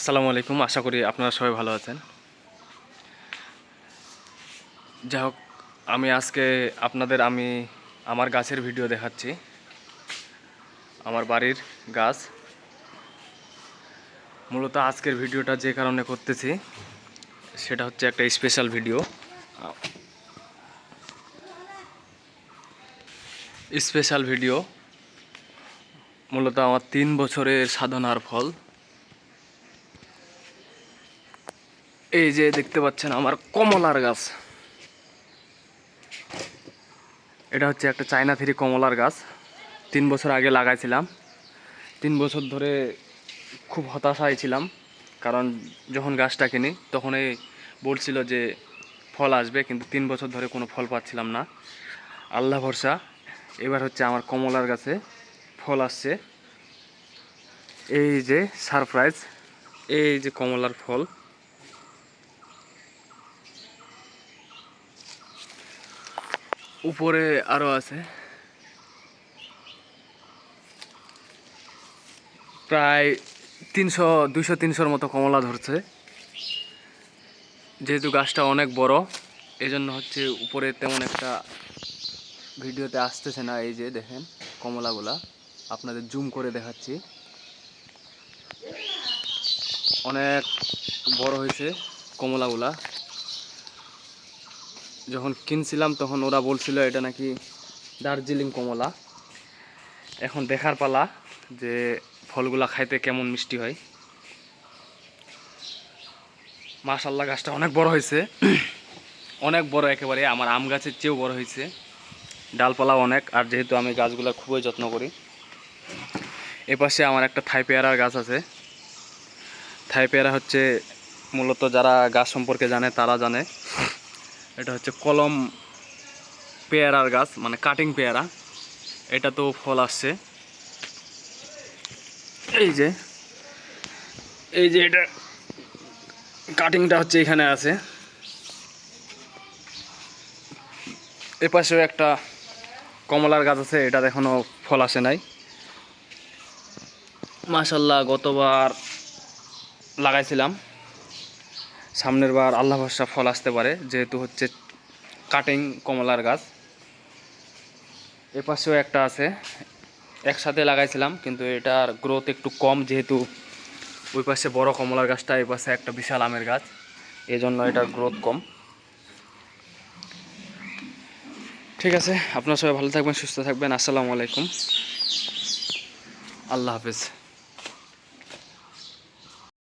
আসসালামু আলাইকুম, আশা করি আপনারা সবাই ভালো আছেন। যাই হোক, আমি আজকে আপনাদের, আমি আমার গাছের ভিডিও দেখাচ্ছি। আমার বাড়ির গাছ। মূলত আজকের ভিডিওটা যে কারণে করতেছি, সেটা হচ্ছে একটা স্পেশাল ভিডিও স্পেশাল ভিডিও মূলত আমার তিন বছরের সাধনার ফল। এই যে দেখতে পাচ্ছেন আমার কমলার গাছ। এটা হচ্ছে একটা চায়না থ্রি কমলার গাছ। তিন বছর আগে লাগাইছিলাম। তিন বছর ধরে খুব হতাশায় ছিলাম, কারণ যখন গাছটা কিনি তখনই বলছিল যে ফল আসবে, কিন্তু তিন বছর ধরে কোনো ফল পাচ্ছিলাম না। আল্লাহ ভরসা, এবার হচ্ছে আমার কমলার গাছে ফল আসছে। এই যে সারপ্রাইজ, এই যে কমলার ফল। উপরে আরও আছে। প্রায় তিনশো, দুইশো, তিনশোর মতো কমলা ধরছে। যেহেতু গাছটা অনেক বড় এই জন্য হচ্ছে উপরে তেমন একটা ভিডিওতে আসতেছে না। এই যে দেখেন কমলাগুলা, আপনাদের জুম করে দেখাচ্ছি। অনেক বড় হয়েছে কমলাগুলা। যখন কিনছিলাম, তখন ওরা বলছিল এটা নাকি দার্জিলিং কমলা। এখন দেখার পালা যে ফলগুলা খাইতে কেমন মিষ্টি হয়। মাশাল্লাহ গাছটা অনেক বড় হয়েছে। অনেক বড় একেবারে, আমার আম গাছের চেয়েও বড় হয়েছে। ডালপালা অনেক, আর যেহেতু আমি গাছগুলো খুবই যত্ন করি, এপাশে আমার একটা থাই পেয়ারার গাছ আছে। থাই পেয়ারা হচ্ছে মূলত যারা গাছ সম্পর্কে জানে, তারা জানে। এটা হচ্ছে কলম পেয়ারার গাছ মানে কাটিং পেয়ারা। এটা তো ফল আসছে। এই যে এই যে এটা কাটিংটা হচ্ছে এখানে আছে। এপাশেও একটা কমলার গাছ আছে এটা এখনও ফল আসে নাই। মাশাল্লাহ, গতবার লাগাইছিলাম। সামনের বার আল্লাহ ভরসা ফল আসতে পারে, যেহেতু হচ্ছে কাটিং কমলার গাছ। এ পাশেও একটা আছে, একসাথে লাগাইছিলাম, কিন্তু এটার গ্রোথ একটু কম, যেহেতু ওই পাশে বড় কমলার গাছটা, এই পাশে একটা বিশাল আমের গাছ এই জন্য এটার গ্রোথ কম। ঠিক আছে, আপনারা সবাই ভালো থাকবেন, সুস্থ থাকবেন, আসসালামু আলাইকুম। আল্লাহ হাফেজ।